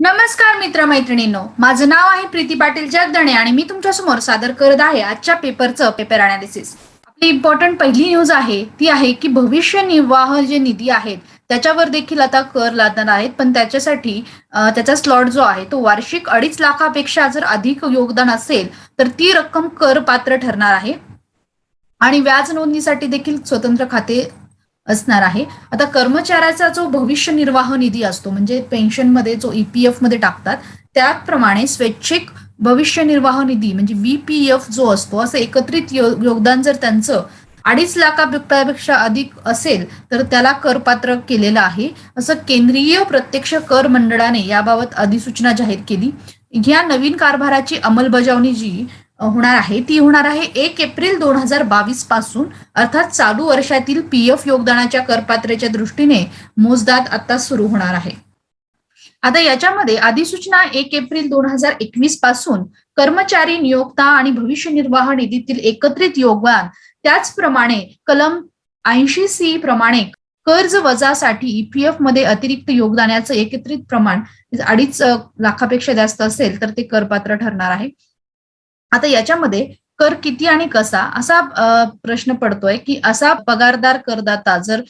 नमस्कार मित्र मैत्रिणींनो माझं नाव आहे प्रीती पाटील जगदणे आणि मी तुमच्यासमोर सादर करत आहे आजच्या पेपरचं पेपर अनालिसिस आपली इम्पॉर्टंट पहिली न्यूज आहे ती आहे की भविष्य निर्वाह जे निधी आहेत त्याच्यावर देखील आता कर लादणार आहेत पण त्याच्यासाठी त्याचा स्लॉट जो आहे तो वार्षिक अडीच लाखापेक्षा जर अधिक योगदान असेल तर ती रक्कम कर पात्र ठरणार आहे. आणि व्याज नोंदणीसाठी देखील स्वतंत्र खाते असणार आहे. आता कर्मचाऱ्याचा जो भविष्य निर्वाह निधी असतो म्हणजे पेन्शनमध्ये जो ईपीएफमध्ये टाकतात त्याप्रमाणे स्वैच्छिक भविष्य निर्वाह निधी म्हणजे व्हीपीएफ जो असतो असं एकत्रित योगदान जर त्यांचं अडीच लाखापेक्षा अधिक असेल तर त्याला करपात्र केलेलं आहे. असं केंद्रीय प्रत्यक्ष कर मंडळाने याबाबत अधिसूचना जाहीर केली. या नवीन कारभाराची अंमलबजावणी जी होणार आहे. ती होणार आहे एक एप्रिल दोन हजार बावीसपासून. अर्थात चालू वर्षातील पी एफ योगदानाच्या करपात्रेच्या दृष्टीने मोजदाद आता सुरू होणार आहे. आता याच्यामध्ये अधिसूचना एक एप्रिल दोन हजार एकवीसपासून कर्मचारी नियोक्ता आणि भविष्य निर्वाह निधीतील एकत्रित योगदान त्याचप्रमाणे कलम ऐंशी सी प्रमाणे कर्ज वजासाठी ईपीएफमध्ये अतिरिक्त योगदानाचं एकत्रित प्रमाण अडीच लाखापेक्षा जास्त असेल तर ते करपात्र ठरणार आहे. आता याच्यामध्ये कर किती आणि कसा असा प्रश्न पडतोय की असा पगारदार करदाता जर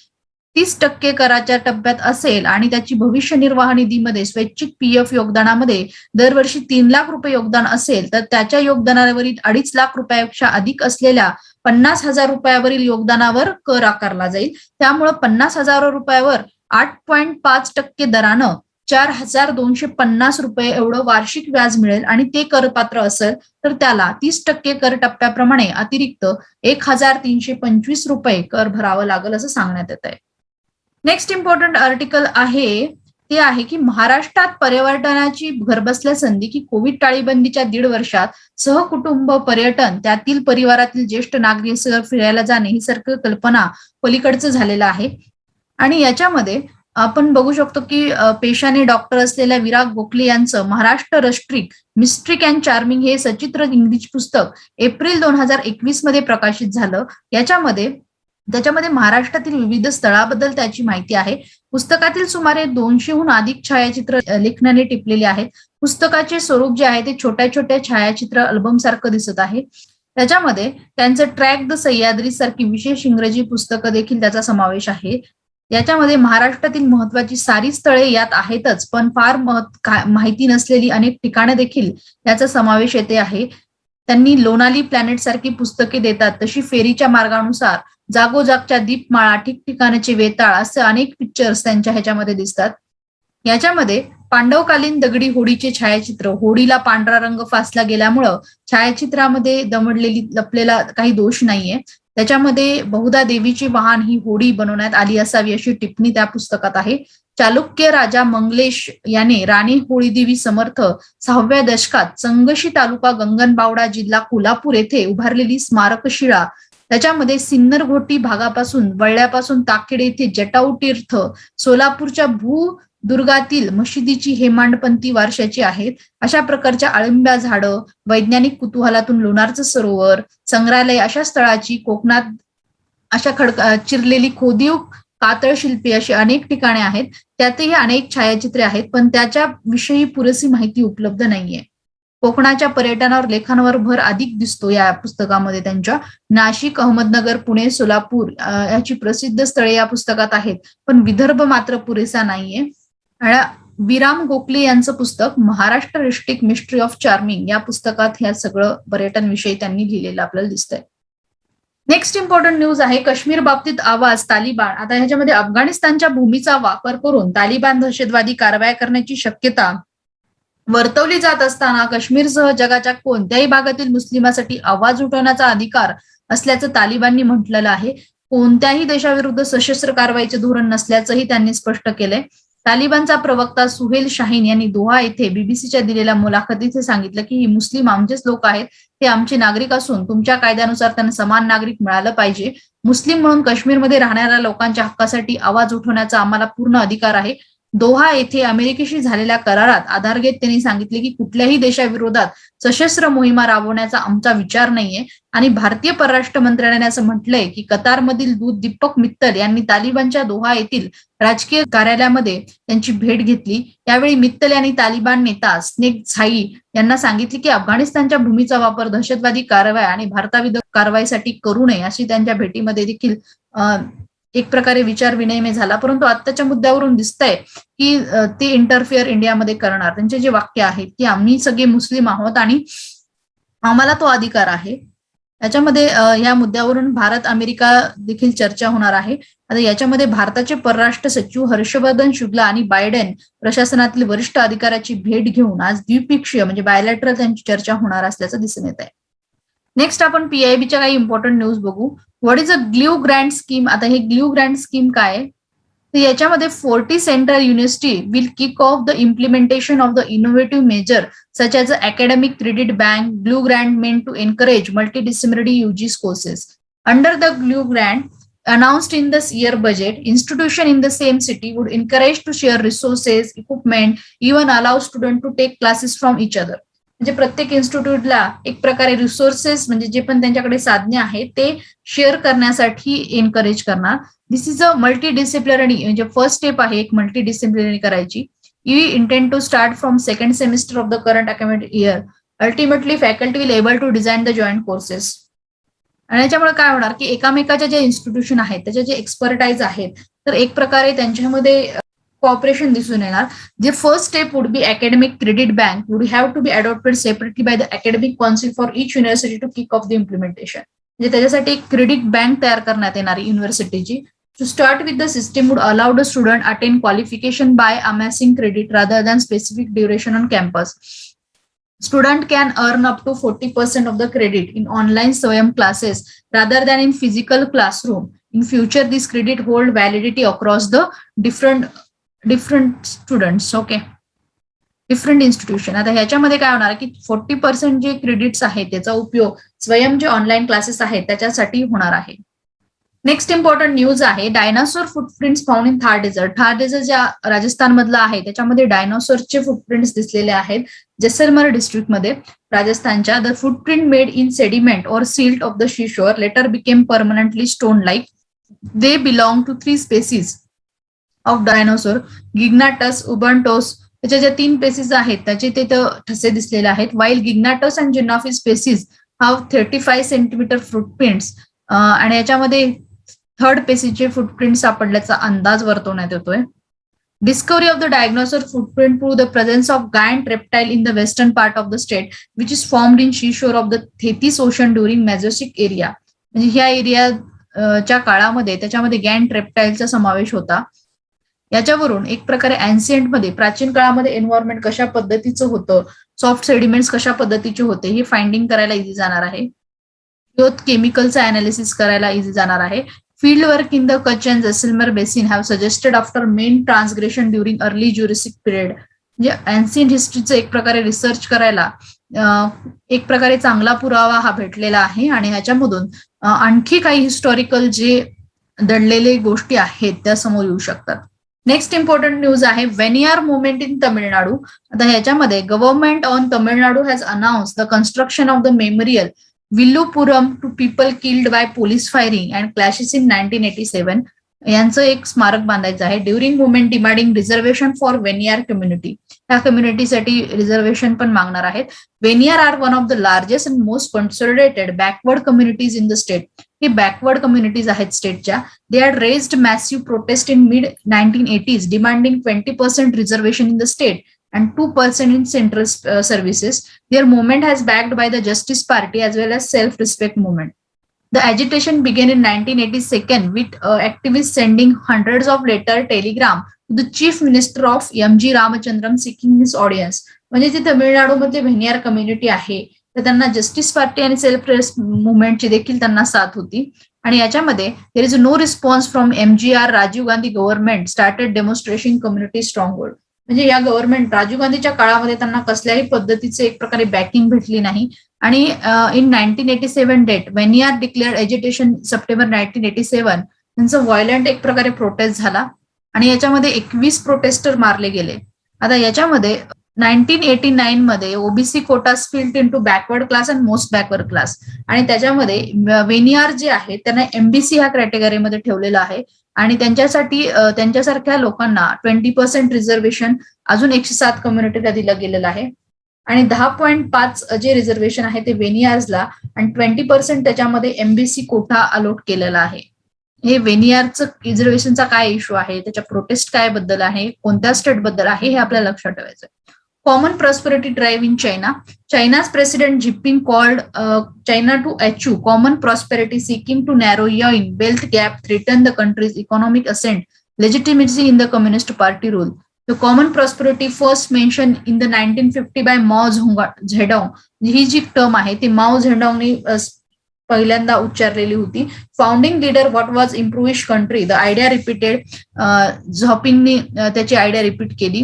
तीस टक्के कराच्या टप्प्यात असेल आणि त्याची भविष्य निर्वाह निधीमध्ये स्वैच्छिक पीएफ योगदानामध्ये दरवर्षी तीन लाख रुपये योगदान असेल तर त्याच्या योगदानावरील अडीच लाख रुपयापेक्षा अधिक असलेल्या पन्नास हजार रुपयावरील योगदानावर कर आकारला जाईल. त्यामुळं पन्नास हजार रुपयावर आठ पॉईंट पाच टक्के दरानं चार हजार दोनशे पन्नास रुपये एवढं वार्षिक व्याज मिळेल आणि ते करपात्र असेल तर त्याला तीस टक्के कर टप्प्याप्रमाणे अतिरिक्त एक हजार तीनशे पंचवीस रुपये कर भरावं लागेल असं सांगण्यात येत आहे नेक्स्ट इम्पॉर्टंट आर्टिकल आहे ते आहे की महाराष्ट्रात पर्यटनाची घरबसल्या संधी की कोविड टाळेबंदीच्या दीड वर्षात सहकुटुंब पर्यटन त्यातील परिवारातील ज्येष्ठ नागरिक फिरायला जाणे ही सर्व कल्पना पलीकडचं झालेलं आहे. आणि याच्यामध्ये आपण बघू शकतो की पेशाने डॉक्टर असलेल्या विराग गोखले यांचं Maharashtra rustic mystic and charming हे सचित्र इंग्लिश पुस्तक एप्रिल दोन हजार एकवीसमध्ये प्रकाशित झालं. याच्यामध्ये त्याच्यामध्ये महाराष्ट्रातील विविध स्थळाबद्दल त्याची माहिती आहे. पुस्तकातील सुमारे दोनशेहून अधिक छायाचित्र लेखनाने टिपलेले आहेत. पुस्तकाचे स्वरूप जे आहे ते छोट्या छोट्या छायाचित्र अल्बम सारखं दिसत आहे. त्याच्यामध्ये त्यांचं ट्रॅक द सह्याद्री सारखी विशेष इंग्रजी पुस्तकं देखील त्याचा समावेश आहे. याच्यामध्ये महाराष्ट्रातील महत्वाची सारी स्थळे यात आहेतच पण फार महत् माहिती नसलेली अनेक ठिकाणं देखील याचा समावेश येथे आहे. त्यांनी लोनाली प्लॅनेट सारखी पुस्तके देतात तशी फेरीच्या मार्गानुसार जागोजागच्या दीपमाळा ठिकठिकाणाचे वेताळ असे अनेक पिक्चर्स त्यांच्या ह्याच्यामध्ये दिसतात. याच्यामध्ये पांडवकालीन दगडी होडीचे छायाचित्र होडीला पांढरा रंग फासला गेल्यामुळं छायाचित्रामध्ये दमडलेली लपलेला काही दोष नाहीये. त्याच्यामध्ये बहुधा देवीची वाहन ही होडी बनवण्यात आली असावी अशी टिप्पणी त्या पुस्तकात आहे. चालुक्य राजा मंगलेश याने राणी होळीदेवी समर्थ सहाव्या दशकात संगशी तालुका गंगनबावडा जिल्हा कोल्हापूर येथे उभारलेली स्मारकशिळा त्याच्यामध्ये सिन्नर घोटी भागापासून वळल्यापासून ताकेडे येथे जटाऊ तीर्थ सोलापूरच्या भू दुर्गातील मशिदीची हेमांडपंथी वारशाची आहेत. अशा प्रकारच्या अळंब्या झाडं वैज्ञानिक कुतूहलातून लोणारचं सरोवर संग्रहालय अशा स्थळाची कोकणात अशा खडक चिरलेली खोदीव कातळ शिल्पी अशी अनेक ठिकाणे आहेत. त्यातही अनेक छायाचित्रे आहेत पण त्याच्या विषयी पुरेशी माहिती उपलब्ध नाहीये. कोकणाच्या पर्यटनावर लेखांवर भर अधिक दिसतो या पुस्तकामध्ये त्यांच्या. नाशिक अहमदनगर पुणे सोलापूर याची प्रसिद्ध स्थळे या पुस्तकात आहेत पण विदर्भ मात्र पुरेसा नाहीये. विराम गोखले यांचं पुस्तक Maharashtra district mystery of charming या पुस्तकात ह्या सगळं पर्यटन विषयी त्यांनी लिहिलेलं आपल्याला दिसतंय. नेक्स्ट इम्पॉर्टंट न्यूज आहे काश्मीर बाबतीत आवाज तालिबान. आता ह्याच्यामध्ये अफगाणिस्तानच्या भूमीचा वापर करून तालिबान दहशतवादी कारवाया करण्याची शक्यता वर्तवली जात असताना काश्मीरसह जगाच्या कोणत्याही भागातील मुस्लिमासाठी आवाज उठवण्याचा अधिकार असल्याचं तालिबाननी म्हटलेलं आहे. कोणत्याही देशाविरुद्ध सशस्त्र कारवाईचे धोरण नसल्याचंही त्यांनी स्पष्ट केलंय. तालिबानचा प्रवक्ता सुहेल शाहीन यांनी दोहा येथे बीबीसीच्या दिलेल्या मुलाखतीत हे सांगितलं की ही मुस्लिम आमचेच लोक आहेत. ते आमचे नागरिक असून तुमच्या कायद्यानुसार त्यांना समान नागरिक मिळालं पाहिजे. मुस्लिम म्हणून काश्मीरमध्ये राहणाऱ्या लोकांच्या हक्कासाठी आवाज उठवण्याचा आम्हाला पूर्ण अधिकार आहे. दोहा येथे अमेरिकेशी झालेल्या करारात आधार घेत त्यांनी सांगितले की कुठल्याही देशाविरोधात सशस्त्र मोहिमा राबवण्याचा आमचा विचार नाहीये. आणि भारतीय परराष्ट्र मंत्रालयाने असं म्हटलंय की कतारमधील दूत दीपक मित्तल यांनी तालिबानच्या दोहा येथील राजकीय कार्यालयामध्ये त्यांची भेट घेतली. यावेळी मित्तल यांनी तालिबान नेता स्नेक झाई यांना सांगितले की अफगाणिस्तानच्या भूमीचा वापर दहशतवादी कारवाई आणि भारताविरुद्ध कारवाईसाठी करू नये अशी त्यांच्या भेटीमध्ये देखील एक प्रकारे विचार विनिमय झाला. परंतु आत्ताच्या मुद्द्यावरून दिसतंय की ते इंटरफिअर इंडियामध्ये करणार. त्यांचे जे वाक्य आहेत की आम्ही सगळे मुस्लिम आहोत आणि आम्हाला तो अधिकार आहे. याच्यामध्ये या मुद्द्यावरून भारत अमेरिका देखील चर्चा होणार आहे. आता याच्यामध्ये भारताचे परराष्ट्र सचिव हर्षवर्धन शुक्ला आणि बायडेन प्रशासनातील वरिष्ठ अधिकाऱ्याची भेट घेऊन आज द्विपक्षीय म्हणजे बायोलॅटरल त्यांची चर्चा होणार असल्याचं दिसून येत आहे नेक्स्ट आपण पीआयबीच्या काही इम्पॉर्टंट न्यूज बघू. What is a glue grant scheme आता हे ग्ल्यू ग्रँड स्कीम काय तर याच्यामध्ये forty central university will kick off the implementation of the innovative measure such as a academic credit bank glue grant meant to encourage multidisciplinary UGs courses under the glue grant announced in this year budget, institution in the same city would encourage to share resources, equipment, even allow students to take classes from each other. म्हणजे प्रत्येक इन्स्टिट्यूटला एक प्रकारे resources म्हणजे जे पण त्यांच्याकडे साधने आहेत ते शेअर करण्यासाठी एनकरेज करणार. This is a multi disciplinary म्हणजे फर्स्ट स्टेप आहे एक मल्टी डिसिप्लिनरी करायची. You intend to start from second semester of the current academic year ultimately faculty will able to design the joint courses आणि याच्यामुळे काय होणार की एकामेकाच्या जे इन्स्टिट्यूशन आहेत त्याच्या जे एक्सपर्टाईज आहेत तर एक प्रकारे त्यांच्यामध्ये कॉपरेशन दिसून येणार. जे first step would be academic credit bank would have to be adopted separately by the academic council for each university to kick off the implementation म्हणजे त्याच्यासाठी एक क्रेडिट बँक तयार करण्यात येणार युनिव्हर्सिटीची to start with the system would allowed the student attend qualification by amassing credit rather than specific duration on campus student can earn up to 40% of the credit in online swayam classes rather than in physical classroom. In future this credit hold validity across the different different students okay different institution आता ह्याच्यामध्ये काय होणार की forty percent जे credits आहेत त्याचा उपयोग स्वयं जे ऑनलाईन क्लासेस आहेत त्याच्यासाठी होणार आहे. नेक्स्ट इम्पॉर्टंट न्यूज आहे dinosaur footprints found in Thar desert Thar desert ज्या राजस्थानमधला आहे त्याच्यामध्ये डायनासोरचे फुटप्रिंट्स दिसलेले आहेत जैसलमेर डिस्ट्रिक्टमध्ये राजस्थानच्या the footprint made in sediment और silt of the seashore later became permanently stone like they belong to three species of dinosaur giganteus Eubrontes त्याच्या ज्या तीन पेसीस आहेत त्याचे ते ठसे दिसलेले आहेत. While giganteus and जिनॉफी species have thirty five centimeter footprints आणि याच्यामध्ये थर्ड पेसीचे फुटप्रिंट सापडल्याचा अंदाज वर्तवण्यात येतोय. Discovery of the dinosaur footprint through the presence of giant reptile in the western part of the state which is formed in seashore of the Tethys ocean during Mesozoic era म्हणजे ह्या एरियाच्या काळामध्ये त्याच्यामध्ये गॅन ट्रेप्टाईलचा समावेश होता. याच्यावरून एक प्रकारे अँसियंटमध्ये प्राचीन काळामध्ये एन्व्हायरमेंट कशा पद्धतीचं होतं सॉफ्ट सेडिमेंट्स कशा पद्धतीचे होते हे फाइंडिंग करायला इझी जाणार आहे. केमिकलचं अनालिसिस करायला इझी जाणार आहे. Field work in the Kutch and Jaisalmer basin have suggested after main transgression during early Jurassic period म्हणजे अँसियंट हिस्ट्रीचं एक प्रकारे रिसर्च करायला एक प्रकारे चांगला पुरावा हा भेटलेला आहे आणि ह्याच्यामधून आणखी काही हिस्टॉरिकल जे दडलेले गोष्टी आहेत त्या समोर येऊ शकतात. नेक्स्ट इम्पॉर्टंट न्यूज आहे वेनियार मुवमेंट इन तमिळनाडू आता ह्याच्यामध्ये government on Tamil Nadu has announce the construction of the memorial Villupuram to people killed by police firing and clashes in nineteen eighty seven यांचं एक स्मारक बांधायचं आहे. During movement demanding reservation for Vanniyar community ह्या कम्युनिटीसाठी reservation पण मागणार आहेत Vanniyar are one of the largest and most consolidated backward communities in the state हे बॅकवर्ड कम्युनिटीज आहेत स्टेटच्या they are raised massive protest in mid nineteen eighties demanding twenty percent reservation in the state and 2% in central uh, services. Their movement has backed by the Justice Party as well as self-respect movement. The agitation began in 1982 with uh, activists sending hundreds of letter telegram to the chief minister of M.G. Ramachandram seeking his audience. म्हणजे जे तमिळनाडूमध्ये भेनियार community आहे तर त्यांना justice party आणि self मुवमेंटची देखील त्यांना साथ होती आणि याच्यामध्ये there is no response from M G R Rajiv Gandhi government started demonstration community strong hold म्हणजे या गव्हर्नमेंट राजीव गांधीच्या काळामध्ये त्यांना कसल्याही पद्धतीचे एक प्रकारे बॅकिंग भेटली नाही. आणि in nineteen eighty seven date when are declared education September nineteen eighty seven त्यांचं व्हायलंट एक प्रकारे प्रोटेस्ट झाला. आणि याच्यामध्ये एकवीस प्रोटेस्टर मारले गेले. आता याच्यामध्ये नाईन्टीन एटी नाईन मध्ये OBC quota split into backward class and most backward class आणि त्याच्यामध्ये वेनियार जे आहे त्यांना एमबीसी ह्या कॅटेगरीमध्ये ठेवलेलं आहे. आणि त्यांच्यासाठी त्यांच्यासारख्या लोकांना ट्वेंटी पर्सेंट रिझर्वेशन अजून एकशे सात कम्युनिटीला दिलं गेलेलं आहे. आणि दहा पॉईंट पाच जे रिझर्वेशन आहे ते वेनियार्सला आणि ट्वेंटी पर्सेंट त्याच्यामध्ये एमबीसी कोटा अलॉट केलेला आहे. हे वेनियारचं रिझर्वेशनचा काय इश्यू आहे? त्याच्या प्रोटेस्ट काय बद्दल आहे? कोणत्या स्टेटबद्दल आहे? हे आपल्याला लक्षात ठेवायचं Common prosperity drive in China China's President Jinping called uh, China to achieve common prosperity, seeking to narrow in wealth gap, threaten the country's economic ascent, legitimacy in the Communist Party rule. The common prosperity first mentioned in the 1950 by Mao Zedong. Zedong. He G term आहे ती माओ झेडॉंगनी अ, पहिल्यांदा उच्चारलेली होती founding leader what was impoverish country the idea repeated झॉपिंगनी अ, त्याची idea repeat केली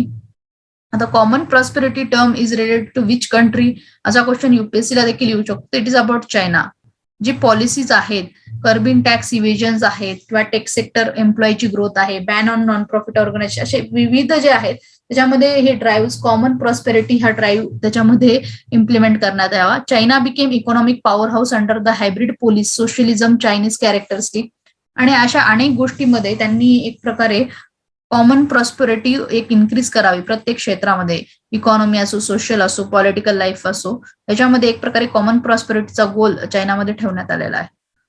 आता common prosperity term is related to which country असा question युपीएससीला देखील येऊ शकतो. इट इज अबाउट चायना जी पॉलिसीज आहेत कर्बिन टॅक्स इव्हिजन्स आहेत किंवा टेक सेक्टर एम्प्लॉईची ग्रोथ आहे ban on non profit organisation असे विविध जे आहेत त्याच्यामध्ये हे ड्राईव्ह कॉमन प्रॉस्पेरिटी हा ड्राईव्ह त्याच्यामध्ये इम्प्लिमेंट करण्यात यावा. China became economic power house under the hybrid police socialism Chinese characteristic आणि अशा अनेक गोष्टीमध्ये त्यांनी एक प्रकारे कॉमन प्रॉस्पेरिटी एक इन्क्रीज करावी प्रत्येक क्षेत्रामध्ये. इकॉनॉमी असो सोशल असो पॉलिटिकल लाईफ असो त्याच्यामध्ये एक प्रकारे कॉमन प्रॉस्पेरिटीचा गोल चायनामध्ये ठेवण्यात आलेला आहे.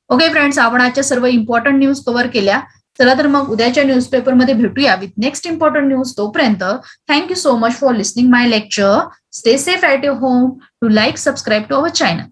ओके फ्रेंड्स आपण आजच्या सर्व इम्पॉर्टंट न्यूज कव्हर केल्या. चला तर मग उद्याच्या न्यूजपेपरमध्ये भेटूया विथ नेक्स्ट इम्पॉर्टंट न्यूज तोपर्यंत. Thank you so much for listening my lecture stay safe at your home to like subscribe to our channel